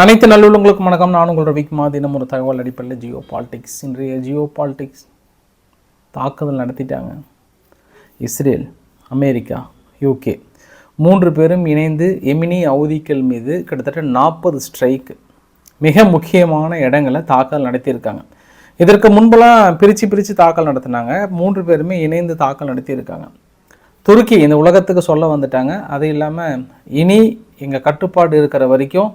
அனைத்து நல்லுள்ளங்களுக்கும் வணக்கம். நான் உங்களோட விக்மா தினம் ஒரு தகவல் அடிப்படையில் ஜியோ பாலிடிக்ஸ். இன்றைய ஜியோ பாலிடிக்ஸ் தாக்குதல் நடத்திட்டாங்க. இஸ்ரேல் அமெரிக்கா யூகே மூன்று பேரும் இணைந்து எமினி அவுதிக்கள் மீது கிட்டத்தட்ட நாற்பது ஸ்ட்ரைக் மிக முக்கியமான இடங்களை தாக்கல் நடத்தியிருக்காங்க. இதற்கு முன்பெல்லாம் பிரித்து பிரித்து தாக்கல் நடத்தினாங்க. மூன்று பேருமே இணைந்து தாக்கல் நடத்தியிருக்காங்க. துருக்கி இந்த உலகத்துக்கு சொல்ல வந்துட்டாங்க. அது இல்லாமல் இனி எங்கள் கட்டுப்பாடு இருக்கிற வரைக்கும்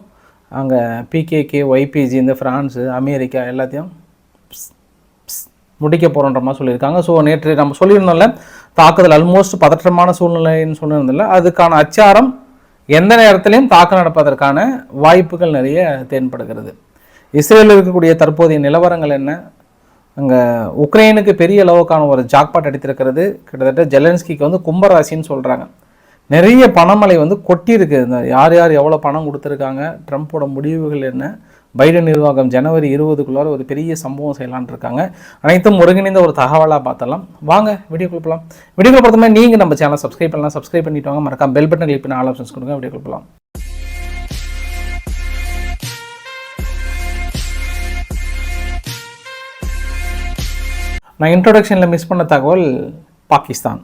அங்கே பிகேகே ஒய்பிஜி இந்த ஃப்ரான்ஸு அமெரிக்கா எல்லாத்தையும் முடிக்க போகிறோன்ற மாதிரி சொல்லியிருக்காங்க. ஸோ நேற்று நம்ம சொல்லியிருந்தோம்ல தாக்குதல் ஆல்மோஸ்ட் பதற்றமான சூழ்நிலைன்னு சொல்லியிருந்தோம்ல அதுக்கான அச்சாரம் எந்த நேரத்திலையும் தாக்கம் நடப்பதற்கான வாய்ப்புகள் நிறைய தேன்படுகிறது. இஸ்ரேலில் இருக்கக்கூடிய தற்போதைய நிலவரங்கள் என்ன? அங்கே உக்ரைனுக்கு பெரிய அளவுக்கான ஒரு ஜாக்பாட் அடித்திருக்கிறது. கிட்டத்தட்ட ஜெலன்ஸ்கிக்கு வந்து கும்பராசின்னு சொல்கிறாங்க நிறைய பணமழை வந்து கொட்டியிருக்கு. இந்த யார் யார் எவ்வளோ பணம் கொடுத்துருக்காங்க ட்ரம்ப்போட முடிவுகள் என்ன? பைடன் நிர்வாகம் ஜனவரி இருபதுக்குள்ளார ஒரு பெரிய சம்பவம் செய்யலான்னு இருக்காங்க. அனைத்தும் ஒருங்கிணைந்த ஒரு தகவலாக பார்த்தலாம் வாங்க வீடியோ கொடுப்பலாம் வீடியோ கொடுப்பதுமே நீங்கள் நம்ம சேனல் சப்ஸ்கிரைப் பண்ணலாம். சப்ஸ்கிரைப் பண்ணிட்டு வாங்க. மறக்காம பெல் பட்டன் கிளிக் பண்ணி ஆல் ஆப்ஷன்ஸ் கொடுங்க. வீடியோ கொடுப்பலாம் நான் இன்ட்ரோடக்ஷனில் மிஸ் பண்ண தகவல் பாகிஸ்தான்.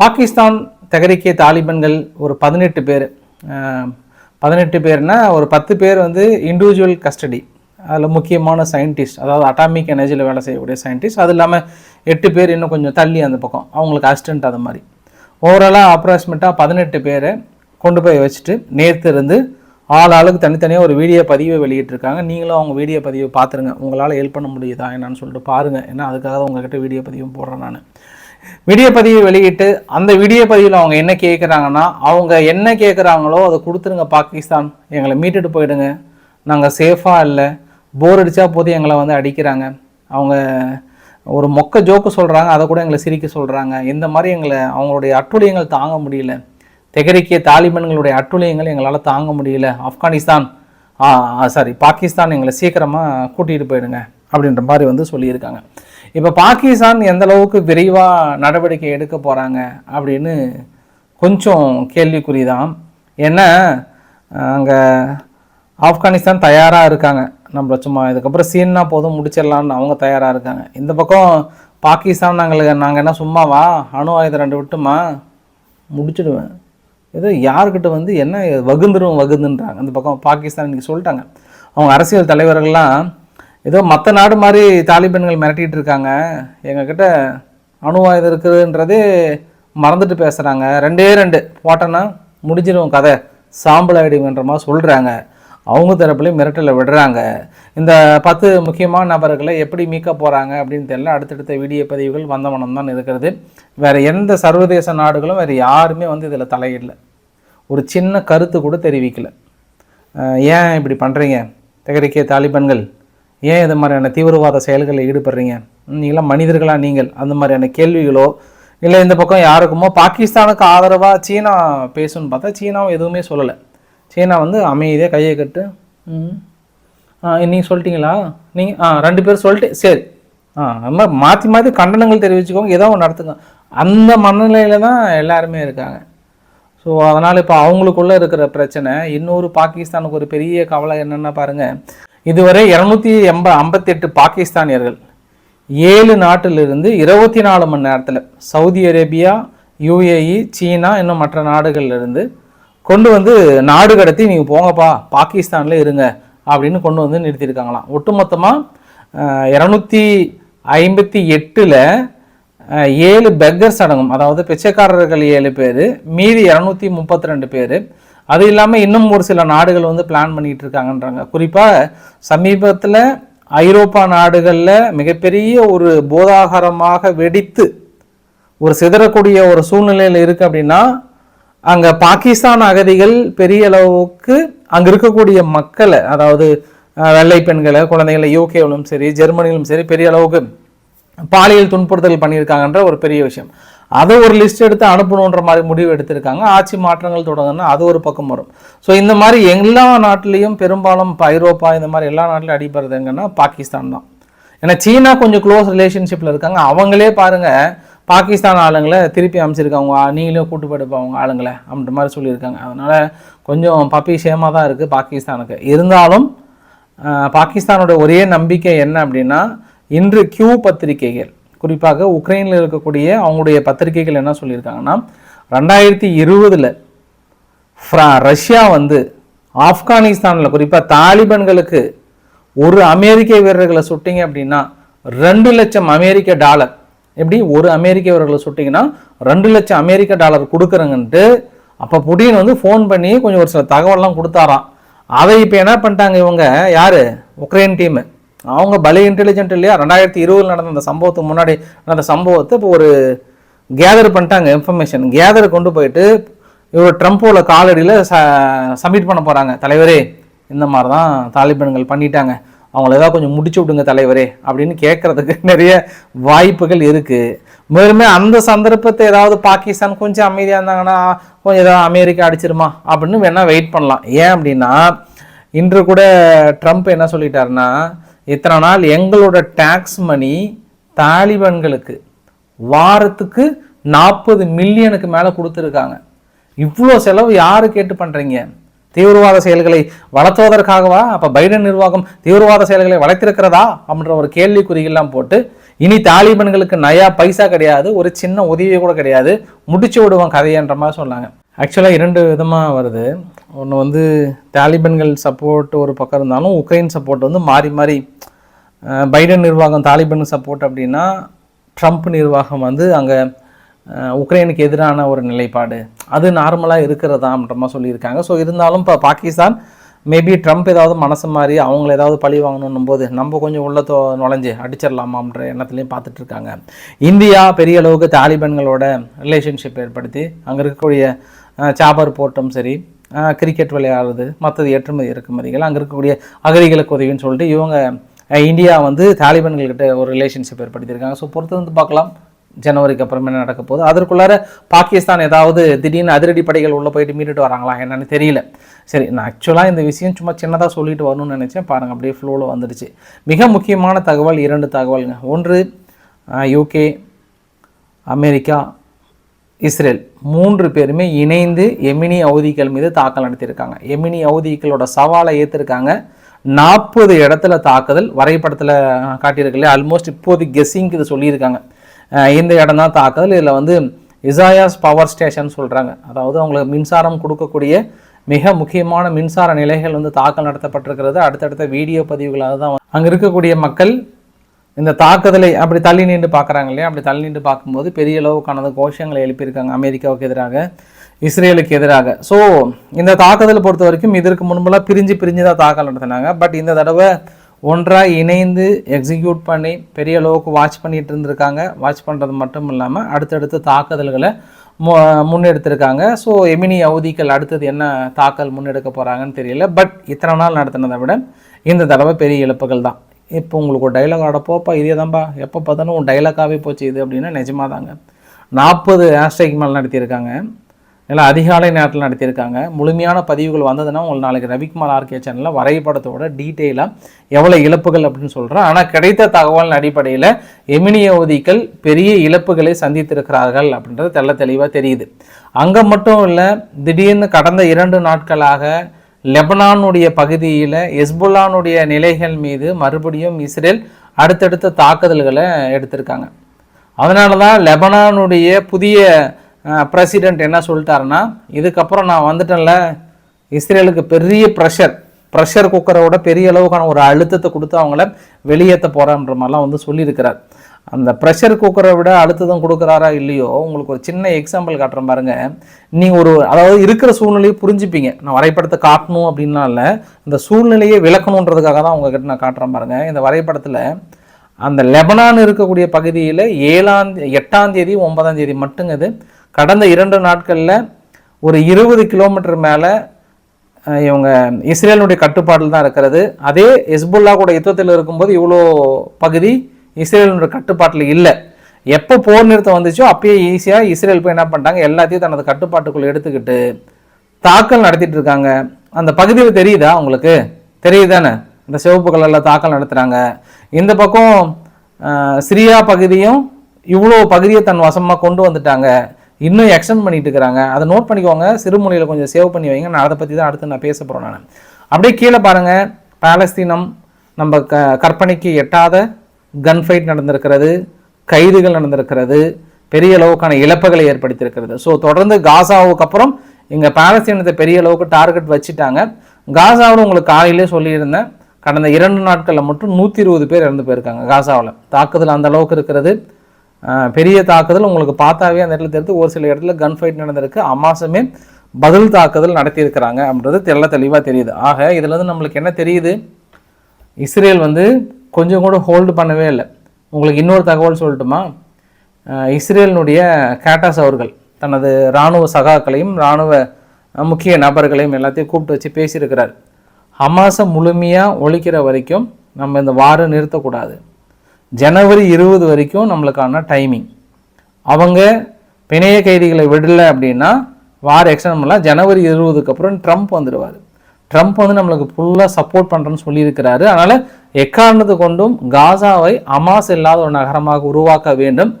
பாகிஸ்தான் தெகரிக்கே தாலிபன்கள் ஒரு பதினெட்டு பேர். பதினெட்டு பேர்னால் ஒரு பத்து பேர் வந்து இண்டிவிஜுவல் கஸ்டடி அதில் முக்கியமான சயின்டிஸ்ட் அதாவது அட்டாமிக் எனர்ஜியில் வேலை செய்யக்கூடிய சயின்டிஸ்ட் அது இல்லாமல் எட்டு பேர் இன்னும் கொஞ்சம் தள்ளி அந்த பக்கம். அவங்களுக்கு அசிஸ்டண்ட் அது மாதிரி. ஓவராலாக அப்ராக்சிமேட்டாக பதினெட்டு பேரை கொண்டு போய் வச்சுட்டு நேற்று இருந்து ஆள் ஆளுக்கு தனித்தனியாக ஒரு வீடியோ பதிவை வெளியிட்டிருக்காங்க. நீங்களும் அவங்க வீடியோ பதிவை பார்த்துருங்க. உங்களால் ஹெல்ப் பண்ண முடியுதா? என்னன்னு சொல்லிட்டு பாருங்கள் ஏன்னா அதுக்காக தான் வீடியோ பதிவும் போடுறேன் நான். வீடியோ பதிவு வெளியிட்டு அந்த வீடியோ பதிவில் அவங்க என்ன கேட்குறாங்கன்னா அவங்க என்ன கேட்குறாங்களோ அதை கொடுத்துருங்க பாகிஸ்தான். எங்களை மீட்டுட்டு போயிடுங்க. நாங்கள் சேஃபாக இல்லை. போர் அடித்தா போது எங்களை வந்து அடிக்கிறாங்க. அவங்க ஒரு மொக்க ஜோக்கு சொல்கிறாங்க அதை கூட எங்களை சிரிக்க சொல்கிறாங்க இந்த மாதிரி எங்களை அவங்களுடைய அட்டுழியங்கள் தாங்க முடியல. தெகரிக்கிய தாலிபன்களுடைய அட்டுழியங்கள் எங்களால் தாங்க முடியல. ஆப்கானிஸ்தான் சாரி பாகிஸ்தான் எங்களை சீக்கிரமாக கூட்டிகிட்டு போயிடுங்க அப்படின்ற மாதிரி வந்து சொல்லியிருக்காங்க. இப்போ பாகிஸ்தான் எந்த அளவுக்கு விரைவாக நடவடிக்கை எடுக்க போகிறாங்க அப்படின்னு கொஞ்சம் கேள்விக்குறி தான் ஏன்னா அங்கே ஆப்கானிஸ்தான் தயாராக இருக்காங்க. நம்ம சும்மா இதுக்கப்புறம் சீன்னா போதும் முடிச்சிடலான்னு அவங்க தயாராக இருக்காங்க. இந்த பக்கம் பாகிஸ்தான் நாங்கள் நாங்கள் என்ன சும்மாவா அணு ஆயுதம் ரெண்டு விட்டுமா முடிச்சிடுவேன். ஏதோ யாருக்கிட்ட வந்து என்ன வகுந்துடும் வகுந்துன்றாங்க. அந்த பக்கம் பாகிஸ்தான் இன்றைக்கி சொல்லிட்டாங்க. அவங்க அரசியல் தலைவர்கள்லாம் ஏதோ மற்ற நாடு மாதிரி தாலிபன்கள் மிரட்டிகிட்டு இருக்காங்க. எங்ககிட்ட அணு ஆயுதம் இருக்குதுன்றதே மறந்துட்டு பேசுகிறாங்க ரெண்டே ரெண்டு. போட்டோன்னா முடிஞ்சிடும் கதை. சாம்பல் ஆகிடுங்கன்ற மாதிரி சொல்கிறாங்க அவங்க தரப்புலேயும் மிரட்டலை விடுறாங்க. இந்த பத்து முக்கியமான நபர்களை எப்படி மீட்க போகிறாங்க அப்படின்னு தெரியல. அடுத்தடுத்த வீடியோ பதிவுகள் வந்த மனம் தான் இருக்கிறது. வேறு எந்த சர்வதேச நாடுகளும் வேறு யாருமே வந்து இதில் தலையிடல. ஒரு சின்ன கருத்து கூட தெரிவிக்கலை. ஏன் இப்படி பண்ணுறீங்க தகரிக்கிய தாலிபன்கள். ஏன் இது மாதிரியான தீவிரவாத செயல்களில் ஈடுபடுறீங்க? நீங்களாம் மனிதர்களாக நீங்கள்? அந்த மாதிரியான கேள்விகளோ இல்லை இந்த பக்கம் யாருக்குமோ பாகிஸ்தானுக்கு ஆதரவாக சீனா பேசுன்னு பார்த்தா சீனாவும் எதுவுமே சொல்லலை. சீனா வந்து அமைதியாக கையை கட்டு ம். ஆ நீங்கள் சொல்லிட்டீங்களா? நீங்கள் ஆ ரெண்டு பேரும் சொல்லிட்டு சரி. ஆ அது மாதிரி மாற்றி மாற்றி கண்டனங்கள் தெரிவிச்சுக்கோங்க ஏதோ ஒன்று நடத்துங்க. அந்த மனநிலையில் தான் எல்லாருமே இருக்காங்க. ஸோ அதனால் இப்போ அவங்களுக்குள்ளே இருக்கிற பிரச்சனை இன்னொரு பாகிஸ்தானுக்கு ஒரு பெரிய கவலை என்னென்னா பாருங்கள் இதுவரை இரநூத்தி எண்ப ஐம்பத்தெட்டு பாகிஸ்தானியர்கள் ஏழு நாட்டிலிருந்து இருபத்தி நாலு மணி நேரத்தில் சவுதி அரேபியா யுஏஇ சீனா இன்னும் மற்ற நாடுகள்லேருந்து கொண்டு வந்து நாடு கடத்தி நீங்கள் போங்கப்பா பாகிஸ்தானில் இருங்க அப்படின்னு கொண்டு வந்து நிறுத்தியிருக்காங்களாம் ஒட்டுமொத்தமாக இரநூத்தி ஐம்பத்தி எட்டில் ஏழு பெக்கர்ஸ் அடங்கும் அதாவது பிச்சைக்காரர்கள் ஏழு பேர் மீதி இரநூத்தி முப்பத்தி ரெண்டு பேர் அது இல்லாமல் இன்னும் ஒரு சில நாடுகள் வந்து பிளான் பண்ணிட்டு இருக்காங்கன்றாங்க குறிப்பாக சமீபத்தில் ஐரோப்பா நாடுகளில் மிகப்பெரிய ஒரு போதாகரமாக வெடித்து ஒரு சிதறக்கூடிய ஒரு சூழ்நிலையில் இருக்குது அப்படின்னா அங்கே பாகிஸ்தான் அகதிகள் பெரிய அளவுக்கு அங்கே இருக்கக்கூடிய மக்களை அதாவது வெள்ளை பெண்களை குழந்தைகளை யூகேவிலும் சரி ஜெர்மனியிலும் சரி பெரிய அளவுக்கு பாலியல் துன்புறுத்தல் பண்ணியிருக்காங்கன்ற ஒரு பெரிய விஷயம். அதை ஒரு லிஸ்ட் எடுத்து அனுப்பணுன்ற மாதிரி முடிவு எடுத்திருக்காங்க. ஆட்சி மாற்றங்கள் தொடங்குன்னா அது ஒரு பக்கம் வரும். ஸோ இந்த மாதிரி எல்லா நாட்டிலையும் பெரும்பாலும் இப்போ ஐரோப்பா இந்த மாதிரி எல்லா நாட்டிலையும் அடிபடுறது எங்கன்னா பாகிஸ்தான் தான். ஏன்னா சீனா கொஞ்சம் க்ளோஸ் ரிலேஷன்ஷிப்பில் இருக்காங்க. அவங்களே பாருங்கள் பாகிஸ்தான் ஆளுங்களை திருப்பி அமைச்சிருக்காங்க நீங்களே கூட்டு போயிடுப்பா அவங்க ஆளுங்களை அப்படின்ற மாதிரி சொல்லியிருக்காங்க. அதனால் கொஞ்சம் பப்பிஷேமாக தான் இருக்குது பாகிஸ்தானுக்கு. இருந்தாலும் பாகிஸ்தானோட ஒரே நம்பிக்கை என்ன அப்படின்னா இன்று கியூ பத்திரிகைகள் குறிப்பாக உக்ரைனில் இருக்கக்கூடிய அவங்களுடைய பத்திரிகைகள் என்ன சொல்லியிருக்காங்கன்னா ரெண்டாயிரத்தி இருபதில் ஃப்ரா ரஷ்யா வந்து ஆப்கானிஸ்தானில் குறிப்பாக தாலிபன்களுக்கு ஒரு அமெரிக்க வீரர்களை சுட்டிங்க அப்படின்னா ரெண்டு லட்சம் அமெரிக்க டாலர். எப்படி? ஒரு அமெரிக்க வீரர்களை சுட்டிங்கன்னா ரெண்டு லட்சம் அமெரிக்க டாலர் கொடுக்குறங்கன்ட்டு அப்போ புடின் வந்து ஃபோன் பண்ணி கொஞ்சம் ஒரு சில தகவல்லாம் கொடுத்தாராம். அதை இப்போ என்ன பண்ணிட்டாங்க இவங்க? யார்? Ukraine team. அவங்க பலே இன்டெலிஜென்ட் இல்லையா? ரெண்டாயிரத்தி இருபதில் நடந்த அந்த சம்பவத்துக்கு முன்னாடி நடந்த சம்பவத்தை இப்போ ஒரு கேதர் பண்ணிட்டாங்க இன்ஃபர்மேஷன் கேதர் கொண்டு போயிட்டு இவர் ட்ரம்ப்போட காலடியில் ச சப்மிட் பண்ண போகிறாங்க தலைவரே இந்த மாதிரி தான் தாலிபான்கள் பண்ணிட்டாங்க. அவங்கள ஏதாவது கொஞ்சம் முடிச்சு விடுங்க தலைவரே அப்படின்னு கேட்குறதுக்கு நிறைய வாய்ப்புகள் இருக்குது மேலுமே அந்த சந்தர்ப்பத்தை ஏதாவது பாகிஸ்தான் கொஞ்சம் அமைதியாக இருந்தாங்கன்னா கொஞ்சம் ஏதாவது அமெரிக்கா அடிச்சிருமா அப்படின்னு வேணால் வெயிட் பண்ணலாம். ஏன் அப்படின்னா இன்று கூட ட்ரம்ப் என்ன சொல்லிட்டாருன்னா இத்தனை நாள் எங்களோட டேக்ஸ் மணி தாலிபான்களுக்கு வாரத்துக்கு நாற்பது மில்லியனுக்கு மேலே கொடுத்துருக்காங்க. இவ்வளோ செலவு யார் கேட்டு பண்ணுறீங்க தீவிரவாத செயல்களை வளர்த்துவதற்காகவா? அப்போ பைடன் நிர்வாகம் தீவிரவாத செயல்களை வளர்த்திருக்கிறதா? அப்படின்ற ஒரு கேள்விக்குறிகள்லாம் போட்டு இனி தாலிபன்களுக்கு நயா பைசா கிடையாது ஒரு சின்ன உதவியை கூட கிடையாது. முடிச்சு விடுவோம் கதையன்ற மாதிரி சொன்னாங்க. ஆக்சுவலாக இரண்டு விதமாக வருது. ஒன்று வந்து தாலிபன்கள் சப்போர்ட் ஒரு பக்கம் இருந்தாலும் உக்ரைன் சப்போர்ட் வந்து மாறி மாறி பைடன் நிர்வாகம் தாலிபன் சப்போர்ட் அப்படின்னா ட்ரம்ப் நிர்வாகம் வந்து அங்கே உக்ரைனுக்கு எதிரான ஒரு நிலைப்பாடு. அது நார்மலாக இருக்கிறதான்ற மாதிரி சொல்லியிருக்காங்க. ஸோ இருந்தாலும் இப்போ பாகிஸ்தான் மேபி ட்ரம்ப் ஏதாவது மனசு மாறி அவங்கள ஏதாவது பழி வாங்கணும் போது நம்ம கொஞ்சம் உள்ள தோ நுழைஞ்சு அடிச்சிடலாமான்ற எண்ணத்துலையும் பார்த்துட்டு இருக்காங்க. இந்தியா பெரிய அளவுக்கு தாலிபன்களோட ரிலேஷன்ஷிப் ஏற்படுத்தி அங்கே இருக்கக்கூடிய சாபர் போர்ட்டும் சரி கிரிக்கெட் விளையாடுறது மற்றது ஏற்றுமதி இறக்குமதிகள் அங்கே இருக்கக்கூடிய அகதிகளுக்கு உதவின்னு சொல்லிட்டு இவங்க இந்தியா வந்து தாலிபன்கள்கிட்ட ஒரு ரிலேஷன்ஷிப் ஏற்படுத்தியிருக்காங்க. ஸோ பொறுத்து வந்து பார்க்கலாம். ஜனவரிக்கு அப்புறம் என்ன நடக்க போகுது? அதற்குள்ளார பாகிஸ்தான் ஏதாவது திடீர்னு அதிரடி படைகள் உள்ளே போயிட்டு மீட்டுட்டு வராங்களா என்னன்னு தெரியல. சரி நான் ஆக்சுவலாக இந்த விஷயம் சும்மா சின்னதாக சொல்லிட்டு வரணும்னு நினச்சேன். பாருங்கள் அப்படியே ஃப்ளோவில் வந்துடுச்சு. மிக முக்கியமான தகவல் இரண்டு தகவல்ங்க. ஒன்று யூகே அமெரிக்கா இஸ்ரேல் மூன்று பேருமே இணைந்து எமினி அவதிகள் மீது தாக்கல் நடத்தியிருக்காங்க. எமினி அவதிகளோட சவாலை ஏற்றிருக்காங்க நாற்பது இடத்துல தாக்குதல் வரைபடத்தில் காட்டியிருக்கல ஆல்மோஸ்ட் இப்போது கெஸ்ஸிங்க்கு இது சொல்லியிருக்காங்க. இந்த இடம் தான் தாக்குதல். இதில் வந்து இசாயாஸ் பவர் ஸ்டேஷன் சொல்கிறாங்க அதாவது அவங்களுக்கு மின்சாரம் கொடுக்கக்கூடிய மிக முக்கியமான மின்சார நிலைகள் வந்து தாக்கல் நடத்தப்பட்டிருக்கிறது. அடுத்தடுத்த வீடியோ பதிவுகளாக தான் அங்கே இருக்கக்கூடிய மக்கள் இந்த தாக்குதலை அப்படி தள்ளி நின்று பார்க்குறாங்க இல்லையா? அப்படி தள்ளி நின்று பார்க்கும்போது பெரிய அளவுக்கானது கோஷங்களை எழுப்பியிருக்காங்க. அமெரிக்காவுக்கு எதிராக இஸ்ரேலுக்கு எதிராக. ஸோ இந்த தாக்குதலை பொறுத்த வரைக்கும் இதற்கு முன்பெல்லாம் பிரிஞ்சு பிரிஞ்சு தான் தாக்கல் நடத்தினாங்க. பட் இந்த தடவை ஒன்றாக இணைந்து எக்ஸிக்யூட் பண்ணி பெரிய அளவுக்கு வாட்ச் பண்ணிகிட்டு இருந்திருக்காங்க. வாட்ச் பண்ணுறது மட்டும் இல்லாமல் அடுத்தடுத்து தாக்குதல்களை மு முன்னெடுத்திருக்காங்க. ஸோ எமினி அவதிகள் அடுத்தது என்ன தாக்கல் முன்னெடுக்க போகிறாங்கன்னு தெரியல. பட் இத்தனை நாள் நடத்தினதை விட இந்த தடவை பெரிய இழப்புகள் தான். இப்போ உங்களுக்கு ஒரு டைலாக் ஆடப்போப்பா இதே தான்ப்பா எப்போ பார்த்தாலும் உன் டைலாக்காகவே போச்சு இது அப்படின்னா நிஜமாக தாங்க நாற்பது ஹேஷ்டேக் மேலே நடத்தியிருக்காங்க. இல்லை அதிகாலை நேரத்தில் நடத்தியிருக்காங்க. முழுமையான பதிவுகள் வந்ததுன்னா உங்களுக்கு நாளைக்கு ரவிக்குமார் ஆர்கே சேனலில் வரைபடத்தோட டீட்டெயிலாக எவ்வளோ இழப்புகள் அப்படின்னு சொல்கிறேன் ஆனால் கிடைத்த தகவலின் அடிப்படையில் எமினியவதிகள் பெரிய இழப்புகளை சந்தித்திருக்கிறார்கள் அப்படின்றது தெல்ல தெளிவாக தெரியுது. அங்கே மட்டும் இல்லை திடீர்னு கடந்த இரண்டு நாட்களாக லெபனானுடைய பகுதியில் எஸ்புல்லானுடைய நிலைகள் மீது மறுபடியும் இஸ்ரேல் அடுத்தடுத்த தாக்குதல்களை எடுத்திருக்காங்க. அதனால தான் லெபனானுடைய புதிய பிரசிடென்ட் என்ன சொல்லிட்டாருன்னா இதுக்கப்புறம் நான் வந்துட்டேன்ல இஸ்ரேலுக்கு பெரிய ப்ரெஷர் ப்ரெஷர் குக்கரோட பெரிய அளவுக்கான ஒரு அழுத்தத்தை கொடுத்து அவங்கள வெளியேற்ற போகிறான்ற மாதிரிலாம் வந்து சொல்லியிருக்கிறார். அந்த ப்ரெஷர் குக்கரை விட அழுத்தம் கொடுக்குறாரா இல்லையோ உங்களுக்கு ஒரு சின்ன எக்ஸாம்பிள் காட்டுறேன் பாருங்க. நீங்கள் ஒரு அதாவது இருக்கிற சூழ்நிலையை புரிஞ்சுப்பீங்க. நான் வரைபடத்தை காட்டணும் அப்படின்லாம் இல்லை. இந்த சூழ்நிலையை விளக்கணுன்றதுக்காக தான் உங்ககிட்ட நான் காட்டுறேன் பாருங்க. இந்த வரைபடத்தில் அந்த லெபனான் இருக்கக்கூடிய பகுதியில் ஏழாம் எட்டாம் தேதி ஒன்பதாம் தேதி மட்டுங்க இது. கடந்த இரண்டு நாட்களில் ஒரு இருபது கிலோமீட்டர் மேலே இவங்க இஸ்ரேலுடைய கட்டுப்பாட்டில் தான் இருக்கிறது. அதே ஹெஸ்புல்லா கூட யுத்தத்தில் இருக்கும்போது இவ்வளோ பகுதி இஸ்ரேலுடைய கட்டுப்பாட்டில் இல்லை. எப்போ போர் நிறுத்தம் வந்துச்சோ அப்பயே ஈஸியாக இஸ்ரேல் போய் என்ன பண்ணிட்டாங்க? எல்லாத்தையும் தனது கட்டுப்பாட்டுக்குள்ளே எடுத்துக்கிட்டு தாக்கல் நடத்திட்டு இருக்காங்க. அந்த பகுதியில் தெரியுதா உங்களுக்கு? தெரியுதானே? இந்த சிவப்பு கலரில் தாக்கல் நடத்துகிறாங்க இந்த பக்கம் சிரியா பகுதியும் இவ்வளோ பகுதியை தன் வசமாக கொண்டு வந்துட்டாங்க. இன்னும் எக்ஸ்டெண்ட் பண்ணிட்டு இருக்கிறாங்க. அதை நோட் பண்ணிக்கோங்க. சிறுமொழியில் கொஞ்சம் சேவ் பண்ணி வைங்க. நான் அதை பற்றி தான் அடுத்து நான் பேச போகிறேன் நான். அப்படியே கீழே பாருங்கள் பாலஸ்தீனம் நம்ம க கற்பனைக்கு எட்டாத கன் ஃபைட் நடந்திருக்கிறது கைதுகள் நடந்திருக்கிறது பெரிய அளவுக்கான இழப்புகளை ஏற்படுத்தியிருக்கிறது. ஸோ தொடர்ந்து காசாவுக்கு அப்புறம் இங்கே பாலஸ்தீனத்தை பெரிய அளவுக்கு டார்கெட் வச்சுட்டாங்க. காசாவில் உங்களுக்கு காலையிலே சொல்லியிருந்தேன். கடந்த இரண்டு நாட்களில் மட்டும் நூற்றி இருபது பேர் இறந்து போயிருக்காங்க காசாவில். தாக்குதல் அந்த அளவுக்கு இருக்கிறது. பெரிய தாக்குதல் உங்களுக்கு பார்த்தாவே அந்த இடத்துல தெரிந்து ஒரு சில இடத்துல கன் ஃபைட் நடந்திருக்கு. அமாசமே பதில் தாக்குதல் நடத்தியிருக்கிறாங்க அப்படின்றது தெள்ள தெளிவாக தெரியுது. ஆக இதுலேருந்து நம்மளுக்கு என்ன தெரியுது? இஸ்ரேல் வந்து கொஞ்சம் கூட ஹோல்டு பண்ணவே இல்லை. உங்களுக்கு இன்னொரு தகவல் சொல்லட்டுமா? இஸ்ரேலினுடைய கேட்டாஸ் அவர்கள் தனது இராணுவ சகாக்களையும் இராணுவ முக்கிய நபர்களையும் எல்லாத்தையும் கூப்பிட்டு வச்சு பேசியிருக்கிறார். ஹமாஸை முழுமையாக ஒழிக்கிற வரைக்கும் நம்ம இந்த வாரம் நிறுத்தக்கூடாது. ஜனவரி இருபது வரைக்கும் நம்மளுக்கான டைமிங் அவங்க பிணைய கைதிகளை விடலை அப்படின்னா வார் எக்ஸ்டன் பண்ணலாம் ஜனவரி இருபதுக்கு அப்புறம் ட்ரம்ப் வந்துடுவார். ட்ரம்ப் வந்து நம்மளுக்கு ஃபுல்லாக சப்போர்ட் பண்ணுறேன்னு சொல்லியிருக்கிறாரு. அதனால் எக்காரணத்து கொண்டும் காசாவை அமாஸ் இல்லாத ஒரு நகரமாக உருவாக்க வேண்டும்.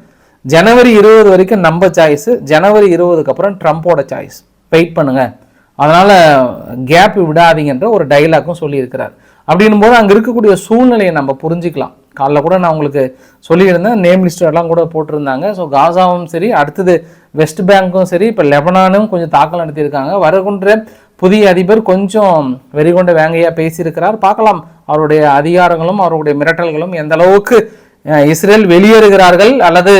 ஜனவரி இருபது வரைக்கும் நம்ம சாய்ஸு ஜனவரி இருபதுக்கு அப்புறம் ட்ரம்ப்போட சாய்ஸ் வெயிட் பண்ணுங்க. அதனால் கேப் விடாதீங்கன்ற ஒரு டைலாக்கும் சொல்லியிருக்கிறார். அப்படின்னும் போது அங்கே இருக்கக்கூடிய சூழ்நிலையை நம்ம புரிஞ்சுக்கலாம். காலைல கூட நான் உங்களுக்கு சொல்லியிருந்தேன் நேம் லிஸ்டெல்லாம் கூட போட்டிருந்தாங்க. ஸோ காசாவும் சரி அடுத்தது வெஸ்ட் பேங்க்கும் சரி இப்போ லெபனானும் கொஞ்சம் தாக்கல் நடத்தியிருக்காங்க. வருகின்ற புதிய அதிபர் கொஞ்சம் வெறிகொண்ட வேங்கையாக பேசியிருக்கிறார். பார்க்கலாம். அவருடைய அதிகாரங்களும் அவருடைய மிரட்டல்களும் எந்த அளவுக்கு இஸ்ரேல் வெளியேறுகிறார்கள் அல்லது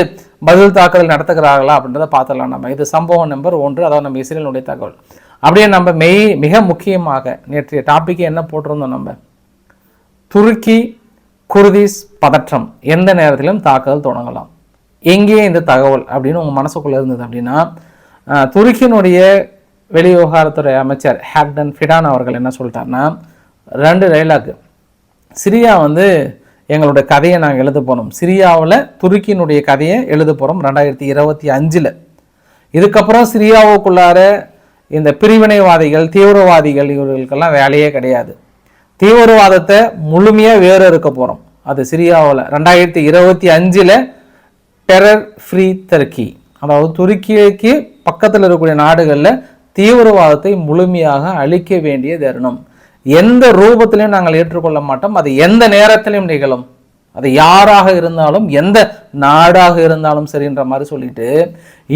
பதில் தாக்குதல் நடத்துகிறார்களா அப்படின்றத பார்த்துடலாம் நம்ம. இது சம்பவம் நம்பர் ஒன்று அதாவது நம்ம இஸ்ரேலுடைய தகவல். அப்படியே நம்ம மெய் மிக முக்கியமாக நேற்றைய டாப்பிக்கு என்ன போட்டிருந்தோம் நம்ம? துருக்கி குர்திஸ் பதற்றம். எந்த நேரத்திலும் தாக்குதல் தொடங்கலாம். எங்கே இந்த தகவல் அப்படின்னு உங்கள் மனசுக்குள்ளே இருந்தது அப்படின்னா துருக்கியினுடைய வெளிவிவகாரத்துறை அமைச்சர் ஹேக்டன் ஃபிடான் அவர்கள் என்ன சொல்லிட்டாருன்னா ரெண்டு டைலாக் சிரியா வந்து எங்களுடைய கதையை நாங்கள் எழுத போனோம் சிரியாவில் துருக்கியினுடைய கதையை எழுத போகிறோம் ரெண்டாயிரத்தி இருபத்தி அஞ்சில். இதுக்கப்புறம் சிரியாவுக்குள்ளார இந்த பிரிவினைவாதிகள் தீவிரவாதிகள் இவர்களுக்கெல்லாம் வேலையே கிடையாது. தீவிரவாதத்தை முழுமையாக வேறு இருக்க போகிறோம் அது சிரியாவில். ரெண்டாயிரத்தி இருபத்தி அஞ்சில் டெரர் ஃப்ரீ தர்க்கி அதாவது துருக்கிக்கு பக்கத்தில் இருக்கக்கூடிய நாடுகளில் தீவிரவாதத்தை முழுமையாக அழிக்க வேண்டிய தருணம். எந்த ரூபத்திலையும் நாங்கள் ஏற்றுக்கொள்ள மாட்டோம். அது எந்த நேரத்திலையும் நிகழும். அது யாராக இருந்தாலும் எந்த நாடாக இருந்தாலும் சரின்ற மாதிரி சொல்லிட்டு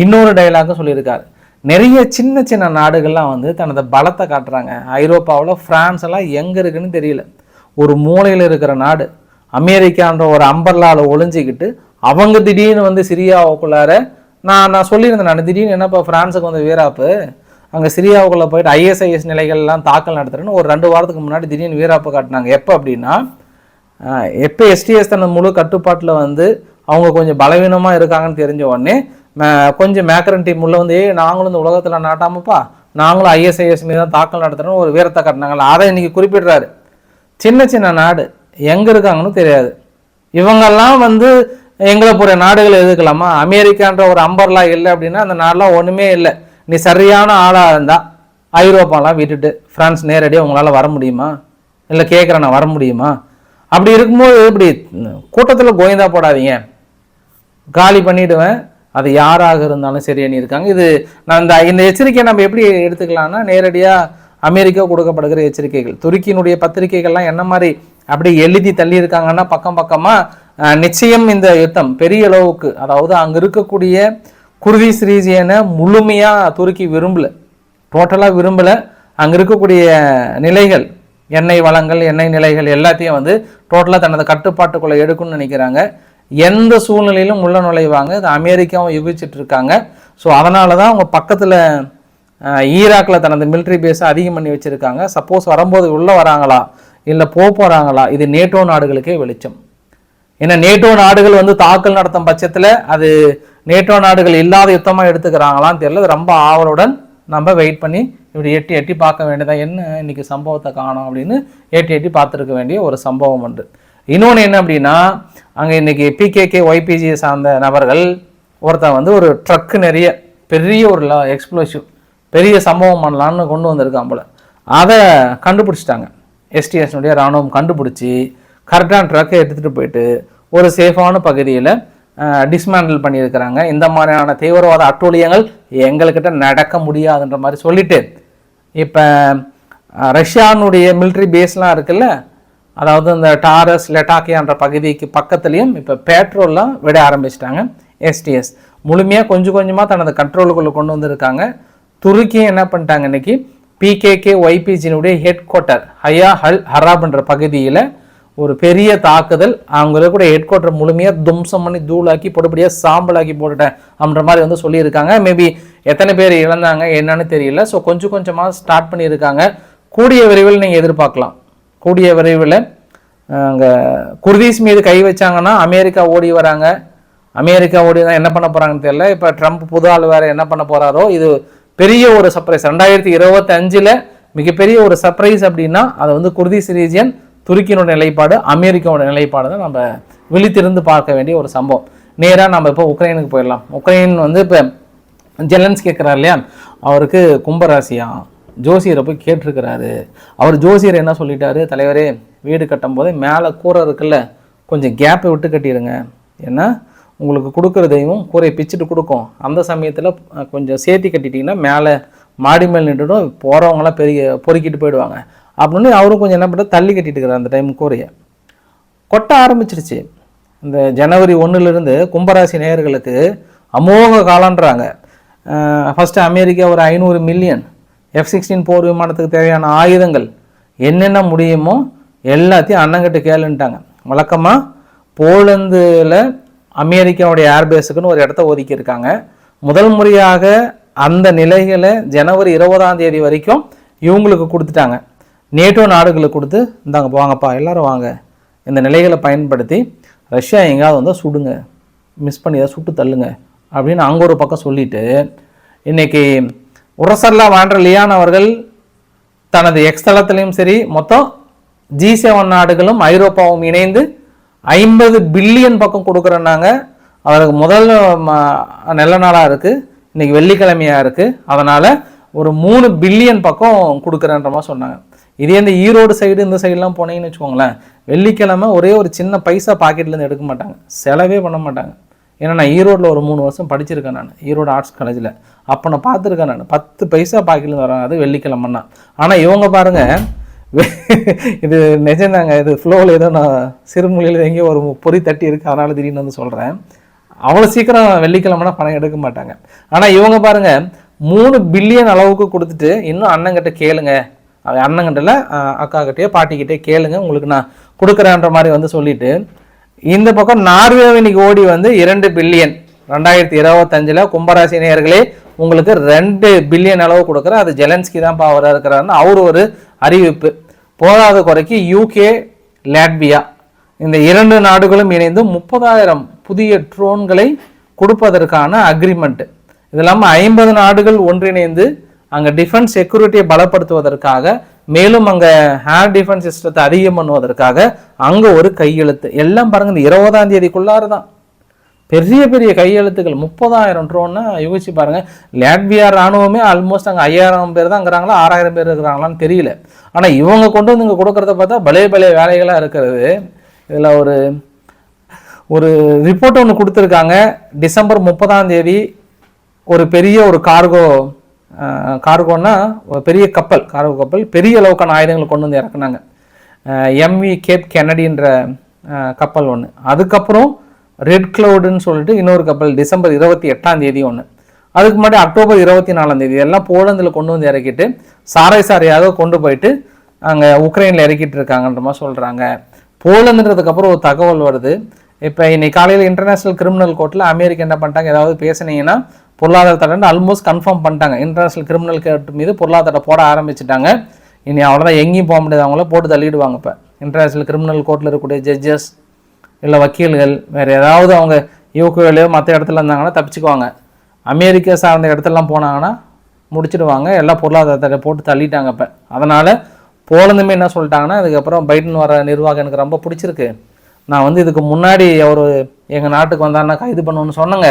இன்னொரு டைலாக சொல்லியிருக்காரு. நிறைய சின்ன சின்ன நாடுகள்லாம் வந்து தனது பலத்தை காட்டுறாங்க. ஐரோப்பாவில் ஃப்ரான்ஸ் எல்லாம் எங்கே இருக்குன்னு தெரியல. ஒரு மூலையில் இருக்கிற நாடு. அமெரிக்கான்ற ஒரு அம்பர்லால் ஒளிஞ்சிக்கிட்டு அவங்க திடீர்னு வந்து சிரியாவுக்குள்ளார நான் நான் சொல்லியிருந்தேன் நான் திடீர்னு என்னப்பா ஃப்ரான்ஸுக்கு வந்து வீராப்பு? அங்கே சிரியாவுக்குள்ளே போயிட்டு ஐஎஸ்ஐஎஸ் நிலைகள்லாம் தாக்கல் நடத்துகிறேன்னு ஒரு ரெண்டு வாரத்துக்கு முன்னாடி திடீர்னு வீராப்பு காட்டினாங்க. எப்போ அப்படின்னா எப்போ எஸ்டிஎஸ் தனது முழு கட்டுப்பாட்டில் வந்து அவங்க கொஞ்சம் பலவீனமாக இருக்காங்கன்னு தெரிஞ்ச உடனே மே- கொஞ்சம் மேக்கரன் டீம் உள்ள வந்து ஏய் நாங்களும் இந்த உலகத்தில் நாட்டாமப்பா நாங்களும் ஐஎஸ்ஐஎஸ் மீது தான் தாக்கல் நடத்துகிறோம் ஒரு வீரத்தை காட்டினாங்களா அதை இன்றைக்கி குறிப்பிடுறாரு. சின்ன சின்ன நாடு எங்கே இருக்காங்கன்னு தெரியாது. இவங்கெல்லாம் வந்து எங்களை போகிற நாடுகள் எதுக்கலாமா அமெரிக்கான்ற ஒரு அம்பர்லா இல்லை அப்படின்னா அந்த நாடெலாம் ஒன்றுமே இல்லை. நீ சரியான ஆளாக இருந்தால் ஐரோப்பாலாம் விட்டுட்டு ஃப்ரான்ஸ் நேரடியாக உங்களால் வர முடியுமா? இல்லை கேட்குறேன் நான் வர முடியுமா? அப்படி இருக்கும்போது இப்படி கூட்டத்தில் கோயந்தா போடாதீங்க. காலி பண்ணிவிடுவேன் அது யாராக இருந்தாலும் சரி இருக்காங்க. இது நான் இந்த இந்த எச்சரிக்கையை நம்ம எப்படி எடுத்துக்கலாம்னா நேரடியாக அமெரிக்கா கொடுக்கப்படுகிற எச்சரிக்கைகள். துருக்கியினுடைய பத்திரிகைகள்லாம் என்ன மாதிரி அப்படி எழுதி தள்ளியிருக்காங்கன்னா பக்கம் பக்கமாக நிச்சயம் இந்த யுத்தம் பெரிய அளவுக்கு அதாவது அங்கே இருக்கக்கூடிய குர்திஸ் ரீஜியனை முழுமையாக துருக்கி விரும்பல. டோட்டலாக விரும்பலை. அங்கே இருக்கக்கூடிய நிலைகள் எண்ணெய் வளங்கள் எண்ணெய் நிலைகள் எல்லாத்தையும் வந்து டோட்டலாக தனது கட்டுப்பாட்டுக்குள்ளே எடுக்கணும்னு நினைக்கிறாங்க. எந்த சூழ்நிலையிலும் உள்ள நுழைவாங்க. இது அமெரிக்காவும் யுகிச்சிட்டு இருக்காங்க ஸோ அதனால தான் அவங்க பக்கத்தில் ஈராக்கில் தனது மிலிட்ரி பேஸை அதிகம் பண்ணி வச்சுருக்காங்க. சப்போஸ் வரும்போது உள்ளே வராங்களா? இல்லை போக போகிறாங்களா இது நேட்டோ நாடுகளுக்கே வெளிச்சம். ஏன்னா நேட்டோ நாடுகள் வந்து தாக்கல் நடத்தும் பட்சத்தில் அது நேட்டோ நாடுகள் இல்லாத யுத்தமாக எடுத்துக்கிறாங்களான்னு தெரியல. ரொம்ப ஆவலுடன் நம்ம வெயிட் பண்ணி இப்படி எட்டி எட்டி பார்க்க வேண்டியதாக என்ன இன்றைக்கி சம்பவத்தை காணோம் அப்படின்னு எட்டி எட்டி பார்த்துருக்க வேண்டிய ஒரு சம்பவம் உண்டு. இன்னொன்று என்ன அப்படின்னா அங்கே இன்றைக்கி பிகேகே ஒய்பிஜியை சார்ந்த நபர்கள் ஒருத்தன் வந்து ஒரு ட்ரக்கு நிறைய பெரிய ஒரு எக்ஸ்ப்ளோசிவ் பெரிய சம்பவம் பண்ணலான்னு கொண்டு வந்திருக்கான் போல். அதை கண்டுபிடிச்சிட்டாங்க. எஸ்டிஎஸ்னுடைய ராணுவம் கண்டுபிடிச்சி கரெக்டான ட்ரக்கை எடுத்துகிட்டு போயிட்டு ஒரு சேஃபான பகுதியில் டிஸ்மேண்டில் பண்ணியிருக்கிறாங்க. இந்த மாதிரியான தீவிரவாத அட்டூழியங்கள் எங்கள்கிட்ட நடக்க முடியாதுன்ற மாதிரி சொல்லிட்டு இப்போ ரஷ்யானுடைய மிலிட்ரி பேஸ்லாம் இருக்குல்ல அதாவது இந்த டாரஸ் லெட்டாக்கியான்ற பகுதிக்கு பக்கத்துலேயும் இப்போ பேட்ரோல்லாம் விட ஆரம்பிச்சிட்டாங்க எஸ்டிஎஸ் முழுமையாக கொஞ்சம் கொஞ்சமாக தனது கண்ட்ரோலுக்குள்ளே கொண்டு வந்திருக்காங்க. துருக்கி என்ன பண்ணிட்டாங்க இன்றைக்கி பிகேகே ஒய்பிஜினுடைய ஹெட் குவார்ட்டர் ஹயா ஹல் ஹராப்ன்ற பகுதியில் ஒரு பெரிய தாக்குதல் அவங்களுக்கு கூட ஹெட் குவார்ட்டர் முழுமையாக தும்சம் பண்ணி தூளாக்கி பொடுபடியாக சாம்பலாக்கி போட்டுட்டேன் அப்படின்ற மாதிரி வந்து சொல்லியிருக்காங்க. மேபி எத்தனை பேர் இழந்தாங்க என்னன்னு தெரியல. ஸோ கொஞ்சம் கொஞ்சமாக ஸ்டார்ட் பண்ணியிருக்காங்க. கூடிய விரைவில் நீங்கள் எதிர்பார்க்கலாம். கூடிய விரைவில் அங்கே குர்தீஸ் மீது கை வச்சாங்கன்னா அமெரிக்கா ஓடி வராங்க. அமெரிக்கா ஓடி தான் என்ன பண்ண போகிறாங்கன்னு தெரியல. இப்போ ட்ரம்ப் புது ஆள் வேறு என்ன பண்ண போகிறாரோ இது பெரிய ஒரு சர்ப்ரைஸ் ரெண்டாயிரத்தி இருபத்தஞ்சில் மிகப்பெரிய ஒரு சர்ப்ரைஸ் அப்படின்னா அது வந்து குர்தீஸ் ரீஜியன் துருக்கியினோட நிலைப்பாடு அமெரிக்காவோட நிலைப்பாடு தான் நம்ம விழித்திருந்து பார்க்க வேண்டிய ஒரு சம்பவம். நேராக நம்ம இப்போ உக்ரைனுக்கு போயிடலாம். உக்ரைன் வந்து இப்போ ஜெலன்ஸ் கேட்குறாரு இல்லையா? அவருக்கு கும்பராசியா. ஜோசியரை போய் கேட்டிருக்கிறாரு. அவர் ஜோசியர் என்ன சொல்லிட்டாரு? தலைவரே வீடு கட்டும் போதே மேலே கூரை இருக்குல்ல கொஞ்சம் கேப்பை விட்டு கட்டிடுங்க. ஏன்னா உங்களுக்கு கொடுக்குற தெய்வம் கூரையை பிச்சுட்டு கொடுக்கும். அந்த சமயத்தில் கொஞ்சம் சேர்த்தி கட்டிட்டிங்கன்னா மேலே மாடி மேல் நின்றுடும் போகிறவங்களாம் பெரிய பொறுக்கிட்டு போயிடுவாங்க. அப்படின்னு அவரும் கொஞ்சம் என்ன பண்ணுறது தள்ளி கட்டிட்டு இருக்கிறார் அந்த டைம் கோரிய. கொட்ட ஆரம்பிச்சிருச்சு. இந்த ஜனவரி ஒன்றுலேருந்து கும்பராசி நேயர்களுக்கு அமோக காலன்றாங்க ஃபஸ்ட்டு அமெரிக்கா ஒரு ஐநூறு மில்லியன் எஃப் சிக்ஸ்டீன் போர் விமானத்துக்கு தேவையான ஆயுதங்கள் என்னென்ன முடியுமோ எல்லாத்தையும் அண்ணங்கிட்ட கேளுன்ட்டாங்க. வழக்கமாக போலந்தில் அமெரிக்காவுடைய ஏர்பேஸுக்குன்னு ஒரு இடத்த ஒதுக்கியிருக்காங்க. முதல் முறையாக அந்த நிலைகளை ஜனவரி இருபதாம் தேதி வரைக்கும் இவங்களுக்கு கொடுத்துட்டாங்க. நேட்டோ நாடுகளுக்கு கொடுத்து இந்தாங்க வாங்கப்பா எல்லாரும் வாங்க. இந்த நிலைகளை பயன்படுத்தி ரஷ்யா எங்கேயாவது வந்தால் சுடுங்க. மிஸ் பண்ணி ஏதாவது சுட்டு தள்ளுங்க. அப்படின்னு அங்கே ஒரு பக்கம் சொல்லிட்டு இன்னைக்கு உரசர்லா வாண்ட லியான் அவர்கள் தனது எக்ஸ் தளத்திலையும் சரி மொத்தம் ஜி செவன் நாடுகளும் ஐரோப்பாவும் இணைந்து ஐம்பது பில்லியன் பக்கம் கொடுக்குறேன்னாங்க. அவருக்கு முதல் நல்ல நாளாக இருக்குது இன்றைக்கி வெள்ளிக்கிழமையாக இருக்குது அதனால் ஒரு மூணு பில்லியன் பக்கம் கொடுக்குறேன்ற மாதிரி சொன்னாங்க. இதே இந்த ஈரோடு சைடு இந்த சைடுலாம் போனீங்கன்னு வச்சுக்கோங்களேன் வெள்ளிக்கிழமை ஒரே ஒரு சின்ன பைசா பாக்கெட்லேருந்து எடுக்க மாட்டாங்க. செலவே பண்ண மாட்டாங்க. ஏன்னா நான் ஈரோட்டில் ஒரு மூணு வருஷம் படிச்சிருக்கேன் நான் ஈரோடு ஆர்ட்ஸ் காலேஜில் அப்போ நான் பார்த்துருக்கேன் நான். பத்து பைசா பாக்கெட்லேருந்து வராங்க. அது வெள்ளிக்கிழமைன்னா. ஆனால் இவங்க பாருங்கள் இது நிஜம்தாங்க இது ஃப்ளோவில் ஏதோ நான் சிறுமொழியில் எங்கேயோ ஒரு பொறி தட்டி இருக்கு. அதனால் திடீர்னு வந்து சொல்கிறேன் அவ்வளோ சீக்கிரம் வெள்ளிக்கிழமைனா பணம் எடுக்க மாட்டாங்க. ஆனால் இவங்க பாருங்கள் மூணு பில்லியன் அளவுக்கு கொடுத்துட்டு இன்னும் அண்ணங்கிட்ட கேளுங்க. அண்ணங்கிட்டல அக்கா பாட்டிக்கிட்டே கேளுங்க. உங்களுக்கு நான் கொடுக்குறேன்ற மாதிரி வந்து சொல்லிட்டு இந்த பக்கம் நார்வே இன்னைக்கு ஓடி வந்து இரண்டு பில்லியன் ரெண்டாயிரத்தி இருபத்தஞ்சில் கும்பராசி நேர்களே உங்களுக்கு ரெண்டு பில்லியன் அளவு கொடுக்குற அது ஜெலன்ஸ்கி தான் அவராக இருக்கிறாருன்னு அவர் ஒரு அறிவிப்பு. போதாத குறைக்கு யூகே லாட்வியா இந்த இரண்டு நாடுகளும் இணைந்து முப்பதாயிரம் புதிய ட்ரோன்களை கொடுப்பதற்கான அக்ரிமெண்ட் இது இல்லாமல் ஐம்பது நாடுகள் ஒன்றிணைந்து அங்கே டிஃபென்ஸ் செக்யூரிட்டியை பலப்படுத்துவதற்காக மேலும் அங்கே ஏர் டிஃபென்ஸ் சிஸ்டத்தை அதிகம் பண்ணுவதற்காக அங்கே ஒரு கையெழுத்து. எல்லாம் பாருங்கள் இந்த இருபதாம் தேதிக்குள்ளார தான். பெரிய பெரிய கையெழுத்துக்கள் முப்பதாயிரம் ட்ரோன்னா யோசிச்சு பாருங்கள் லேட்வியா ராணுவமே ஆல்மோஸ்ட் அங்கே ஐயாயிரம் பேர் தான் இருக்கிறாங்களா ஆறாயிரம் பேர் இருக்கிறாங்களான்னு தெரியல. ஆனால் இவங்க கொண்டு வந்து இங்கே கொடுக்குறத பார்த்தா பலே பலே வேலைகளாக இருக்கிறது. இதில் ஒரு ஒரு ரிப்போர்ட் ஒன்று கொடுத்துருக்காங்க. டிசம்பர் முப்பதாம் தேதி ஒரு பெரிய ஒரு கார்கோ கார்கோன்னா பெரிய கப்பல் கார்கோ கப்பல் பெரிய அளவுக்கான ஆயுதங்களை கொண்டு வந்து இறக்குனாங்க. எம்வி கேப் கெனடின்ற கப்பல் ஒன்று அதுக்கப்புறம் ரெட் க்ளவுடுன்னு சொல்லிட்டு இன்னொரு கப்பல் டிசம்பர் இருபத்தி எட்டாம் தேதி ஒன்று அதுக்கு முன்னாடி அக்டோபர் இருபத்தி நாலாம் தேதி எல்லாம் போலந்தில் கொண்டு வந்து இறக்கிட்டு சாரை சாரையாக கொண்டு போயிட்டு அங்கே உக்ரைனில் இறக்கிட்டு இருக்காங்கன்ற மாதிரி சொல்கிறாங்க போலந்துன்றதுக்கப்புறம் ஒரு தகவல் வருது. இப்போ இன்னைக்கு காலையில் இன்டர்நேஷனல் கிரிமினல் கோர்ட்டில் அமெரிக்கா என்ன பண்ணிட்டாங்க? ஏதாவது பேசுனீங்கன்னா பொருளாதார தடை ஆல்மோஸ்ட் கன்ஃபார்ம் பண்ணிட்டாங்க. இன்டர்நேஷனல் கிரிமினல் கேட் மீது பொருளாதார தடை போட ஆரம்பிச்சிட்டாங்க. இனி அவ்வளோதான் எங்கேயும் போக முடியாது. அவங்கள போட்டு தள்ளிடுவாங்க இப்போ. இன்டர்நேஷனல் கிரிமினல் கோர்ட்டில் இருக்கக்கூடிய ஜட்ஜஸ் இல்லை வக்கீல்கள் வேறு ஏதாவது அவங்க யூகேலையோ மற்ற இடத்துல இருந்தாங்கன்னா தப்பிச்சுக்குவாங்க. அமெரிக்கா சார்ந்த இடத்துலலாம் போனாங்கன்னா முடிச்சிடுவாங்க. எல்லா பொருளாதாரத்தை போட்டு தள்ளிட்டாங்க இப்போ. அதனால் போலந்துமே என்ன சொல்லிட்டாங்கன்னா அதுக்கப்புறம் பைடன் வர நிர்வாகம் எனக்கு ரொம்ப பிடிச்சிருக்கு. நான் வந்து இதுக்கு முன்னாடி அவர் எங்கள் நாட்டுக்கு வந்தாருன்னா கைது பண்ணுவோன்னு சொன்னேங்க.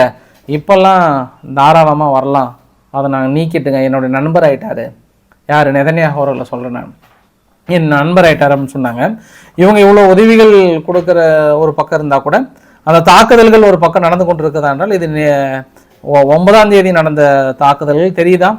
இப்போல்லாம் தாராளமாக வரலாம். அதை நாங்கள் நீக்கிட்டுங்க. என்னுடைய நண்பர் ஆகிட்டார் யார்? நெதனியா ஹோரில் சொல்கிறேன் நான். என் நண்பர் ஆயிட்டார் அப்படின்னு சொன்னாங்க. இவங்க இவ்வளோ உதவிகள் கொடுக்குற ஒரு பக்கம் இருந்தால் கூட அந்த தாக்குதல்கள் ஒரு பக்கம் நடந்து கொண்டிருக்குதா என்றால் இது ஒ- ஒன்பதாம் தேதி நடந்த தாக்குதல்கள் தெரியுதா?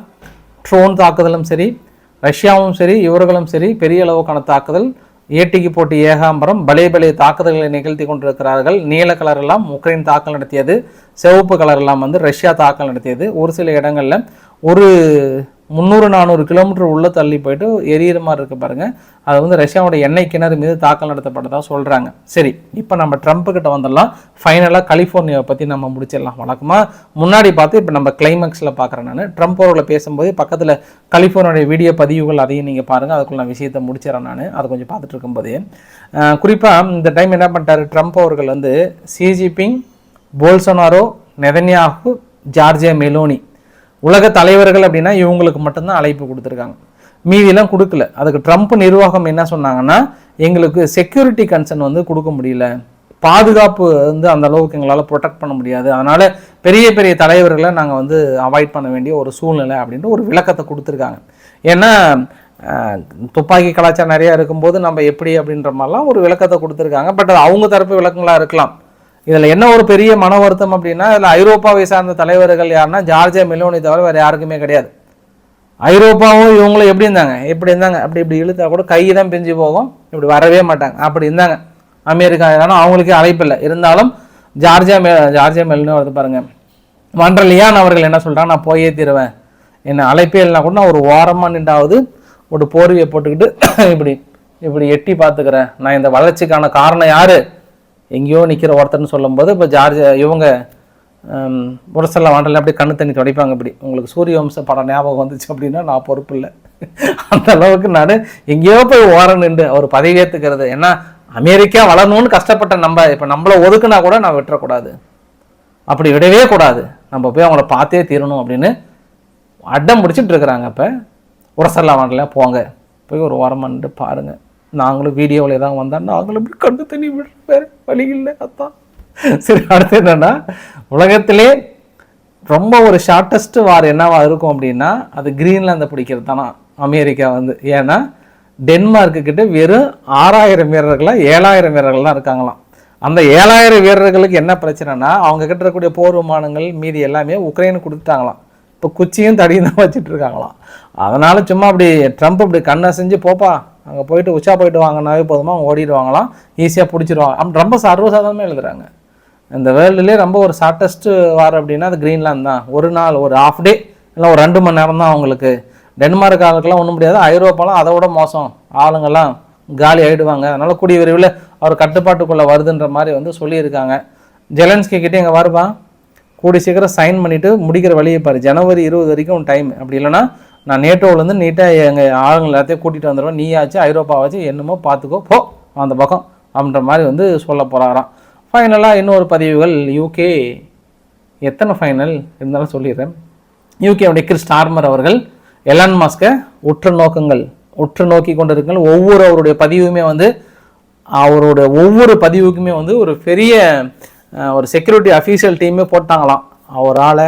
ட்ரோன் தாக்குதலும் சரி ரஷ்யாவும் சரி இவர்களும் சரி பெரிய அளவுக்கான தாக்குதல் ஏட்டிக்கு போட்டி ஏகாம்பரம் பலே பலே தாக்குதல்களை நிகழ்த்தி கொண்டிருக்கிறார்கள். நீல கலர் எல்லாம் உக்ரைன் தாக்கல் நடத்தியது. சிவப்பு கலர் எல்லாம் வந்து ரஷ்யா தாக்கல் நடத்தியது. ஒரு சில இடங்களில் ஒரு முந்நூறு நானூறு கிலோமீட்டர் உள்ளே தள்ளி போயிட்டு எரியிற மாதிரி இருக்கு பாருங்கள் அது வந்து ரஷ்யாவோட எண்ணெய் கிணறு மீது தாக்கல் நடத்தப்பட்டதாக சொல்கிறாங்க சரி இப்போ நம்ம ட்ரம்ப் கிட்ட வந்துடலாம். ஃபைனலாக கலிஃபோர்னியாவை பற்றி நம்ம முடிச்சிடலாம். வழக்கமாக முன்னாடி பார்த்து இப்போ நம்ம கிளைமேக்ஸில் பார்க்குறேன் நான். ட்ரம்ப் அவர்களை பேசும்போது பக்கத்தில் கலிஃபோர்னியோடைய வீடியோ பதிவுகள் அதையும் நீங்கள் பாருங்கள் அதுக்குள்ள நான் விஷயத்தை முடிச்சிடறேன் நான். அதை கொஞ்சம் பார்த்துட்டு இருக்கும்போது குறிப்பாக இந்த டைம் என்ன பண்ணிட்டாரு? ட்ரம்ப் அவர்கள் வந்து Xi Jinping Bolsonaro Netanyahu Giorgia Meloni உலக தலைவர்கள் அப்படின்னா இவங்களுக்கு மட்டும்தான் அழைப்பு கொடுத்துருக்காங்க. மீதியெல்லாம் கொடுக்கல. அதுக்கு ட்ரம்ப் நிர்வாகம் என்ன சொன்னாங்கன்னா எங்களுக்கு செக்யூரிட்டி கன்சர்ன் வந்து கொடுக்க முடியல. பாதுகாப்பு வந்து அந்த அளவுக்கு எங்களால் ப்ரொடெக்ட் பண்ண முடியாது. அதனால் பெரிய பெரிய தலைவர்களை நாங்கள் வந்து அவாய்ட் பண்ண வேண்டிய ஒரு சூழ்நிலை அப்படின்ட்டு ஒரு விளக்கத்தை கொடுத்துருக்காங்க. ஏன்னா துப்பாக்கி கலாச்சாரம் நிறையா இருக்கும்போது நம்ம எப்படி அப்படின்ற மாதிரிலாம் ஒரு விளக்கத்தை கொடுத்துருக்காங்க. பட் அது அவங்க தரப்பு விளக்கங்களாக இருக்கலாம். இதில் என்ன ஒரு பெரிய மன வருத்தம் அப்படின்னா இதில் ஐரோப்பாவை சார்ந்த தலைவர்கள் யாருன்னா ஜார்ஜியா மெலோனி தவிர வேறு யாருக்குமே கிடையாது. ஐரோப்பாவும் இவங்களும் எப்படி இருந்தாங்க? எப்படி இருந்தாங்க. அப்படி இப்படி இழுத்தா கூட கை தான் பிஞ்சு போகும். இப்படி வரவே மாட்டாங்க. அப்படி இருந்தாங்க. அமெரிக்கா ஏன்னா அவங்களுக்கே அழைப்பு இல்லை. இருந்தாலும் ஜார்ஜியா மெ ஜார்ஜியா மெலோனி வருது பாருங்கள் மன்றலியான் அவர்கள் என்ன சொல்கிறாங்க நான் போயே தீருவேன். என்னை அழைப்பே இல்லைனா கூட நான் ஒரு ஓரமாக நின்றாவது ஒரு போர்வையை போட்டுக்கிட்டு இப்படி இப்படி எட்டி பார்த்துக்கிறேன். நான் இந்த வளர்ச்சிக்கான காரணம் யாரு? எங்கேயோ நிற்கிற ஒருத்தர்னு சொல்லும்போது இப்போ ஜார்ஜ் இவங்க உடசல்ல வாண்டல அப்படியே கண்ணு தண்ணி துடைப்பாங்க இப்படி. உங்களுக்கு சூரிய வம்ச படம் ஞாபகம் வந்துச்சு அப்படின்னா நான் பொறுப்பு இல்லை. அந்த அளவுக்கு நான் எங்கேயோ போய் ஓரம் நின்று அவர் பதவியேற்றுக்கிறது ஏன்னா அமெரிக்கா வளரணும்னு கஷ்டப்பட்ட நம்ம இப்போ நம்மளை ஒதுக்குனா கூட நான் விட்டுறக்கூடாது. அப்படி விடவே கூடாது. நம்ம போய் அவங்கள பார்த்தே தீரணும் அப்படின்னு அடம் பிடிச்சிட்டு இருக்கிறாங்க இப்போ. உரசல்லா வாண்டல போங்க. போய் ஒரு ஓரமாக நின்று பாருங்கள் நாங்களும் வீடியோவில் தான் வந்தால் நாங்களும் இப்படி கண்டு தண்ணி விடுற வேறு வழி இல்லை அதான். சரி அடுத்து என்னென்னா உலகத்திலே ரொம்ப ஒரு ஷார்ட்டஸ்ட் வார் என்னவா இருக்கும் அப்படின்னா அது கிரீன்லாந்தை பிடிக்கிறது தானா? அமெரிக்கா வந்து. ஏன்னா டென்மார்க்கு கிட்ட வெறும் ஆறாயிரம் வீரர்களாக ஏழாயிரம் வீரர்கள் தான் இருக்காங்களாம். அந்த ஏழாயிரம் வீரர்களுக்கு என்ன பிரச்சனைனா அவங்க கிட்ட இருக்கக்கூடிய போர் விமானங்கள் மீதி எல்லாமே உக்ரைனுக்கு கொடுத்துட்டாங்களாம். இப்போ குச்சியும் தடியும் தான் வச்சுட்டு இருக்காங்களாம். அதனால் சும்மா அப்படி ட்ரம்ப் இப்படி கண்ணை செஞ்சு போப்பா அங்கே போயிட்டு உச்சா போயிட்டு வாங்கினாவே போதுமா? அவங்க ஓடிடுவாங்களாம் ஈஸியாக பிடிச்சிருவாங்க. அப்படி ரொம்ப சர்வசாதாரணமாக எழுதுறாங்க. இந்த வேர்ல்டுலேயே ரொம்ப ஒரு ஷார்ட்டஸ்ட்டு வார் அப்படின்னா அது க்ரீன்லாந்து தான். ஒரு நாள் ஒரு ஹாஃப் டே இல்லை ஒரு ரெண்டு மணி நேரம் தான் அவங்களுக்கு. டென்மார்க் ஆளுக்கெல்லாம் ஒன்றும் முடியாது. ஐரோப்பாலாம் அதை விட மோசம். ஆளுங்கெல்லாம் காலி ஆகிடுவாங்க அதனால் கூடிய விரைவில் அவர் கட்டுப்பாட்டுக்குள்ளே வருதுன்ற மாதிரி வந்து சொல்லியிருக்காங்க. ஜெலன்ஸ்கி கிட்டே இங்கே வருவான் கூடி சீக்கிரம் சைன் பண்ணிவிட்டு முடிக்கிற வழியை பாரு. ஜனவரி இருபது வரைக்கும் டைம் அப்படி இல்லைன்னா நான் நேட்டோவிலேருந்து நீட்டாக எங்கள் ஆளுங்க எல்லாத்தையும் கூட்டிகிட்டு வந்துடுவேன். நீயாச்சு ஐரோப்பாவாச்சு என்னமோ பார்த்துக்கோ போ அந்த பக்கம் அப்படின்ற மாதிரி வந்து சொல்ல போகிறாராம் ஃபைனலாக இன்னொரு பதிவுகள் யூகே எத்தனை ஃபைனல் இருந்தாலும் சொல்லிடுறேன். யூகேவுடைய கிறிஸ் ஸ்டார்மர் அவர்கள் எலான் மாஸ்கை உற்று நோக்குங்கள் உற்று நோக்கி கொண்டிருங்கள். ஒவ்வொரு அவருடைய பதிவுமே வந்து அவரோட ஒவ்வொரு பதிவுக்குமே வந்து ஒரு பெரிய ஒரு செக்யூரிட்டி அஃபீஷியல் டீமே போட்டாங்களாம். அவரால்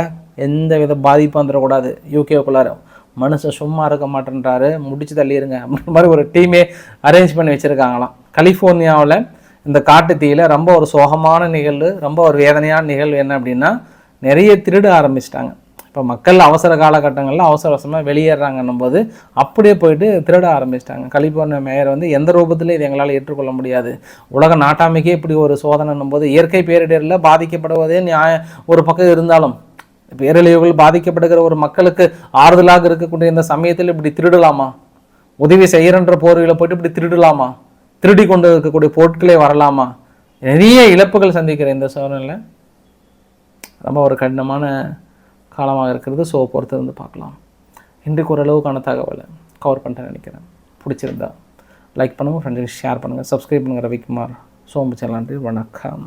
எந்த வித பாதிப்பும் வந்துடக்கூடாது. யூகேக்குள்ளார மனுஷன் சும்மா இருக்க மாட்டேன்றாரு. முடிச்சு தள்ளிடுங்க அப்படின்ற மாதிரி ஒரு டீமே அரேஞ்ச் பண்ணி வச்சுருக்காங்களாம். கலிஃபோர்னியாவில் இந்த காட்டு தீயில ரொம்ப ஒரு சோகமான நிகழ்வு ரொம்ப ஒரு வேதனையான நிகழ்வு என்ன அப்படின்னா நிறைய திருட ஆரம்பிச்சிட்டாங்க. இப்போ மக்கள் அவசர காலகட்டங்களில் அவசர அவசரமாக வெளியேறாங்கன்னும் போது அப்படியே போயிட்டு திருட ஆரம்பிச்சிட்டாங்க. கலிபோர்னியா மேயர் வந்து எந்த ரூபத்திலையும் இது எங்களால் ஏற்றுக்கொள்ள முடியாது. உலக நாட்டாமைக்கே இப்படி ஒரு சோதனைன்னும் போது இயற்கை பேரிடரில் பாதிக்கப்படுவதே நியாய ஒரு பக்கம் இருந்தாலும் பேரழிவுகள் பாதிக்கப்படுகிற ஒரு மக்களுக்கு ஆறுதலாக இருக்கக்கூடிய இந்த சமயத்தில் இப்படி திருடலாமா? உதவி செய்கிறன்ற போர்வையில் போயிட்டு இப்படி திருடலாமா? திருடி கொண்டு இருக்கக்கூடிய பொருட்களே வரலாமா? நிறைய இழப்புகள் சந்திக்கிற இந்த சூழ்நிலை. ரொம்ப ஒரு கடினமான காலமாக இருக்கிறது. ஸோ பொறுத்து வந்து பார்க்கலாம். இன்றைக்கு ஓரளவுக்கான தகவலை கவர் பண்ணிட்டேன் நினைக்கிறேன். பிடிச்சிருந்தா லைக் பண்ணுங்கள் ஃப்ரெண்ட்ஸுக்கு ஷேர் பண்ணுங்கள் சப்ஸ்கிரைப் பண்ணுங்கள் ரவிக்குமார். சோம்பு சேனல் வணக்கம்.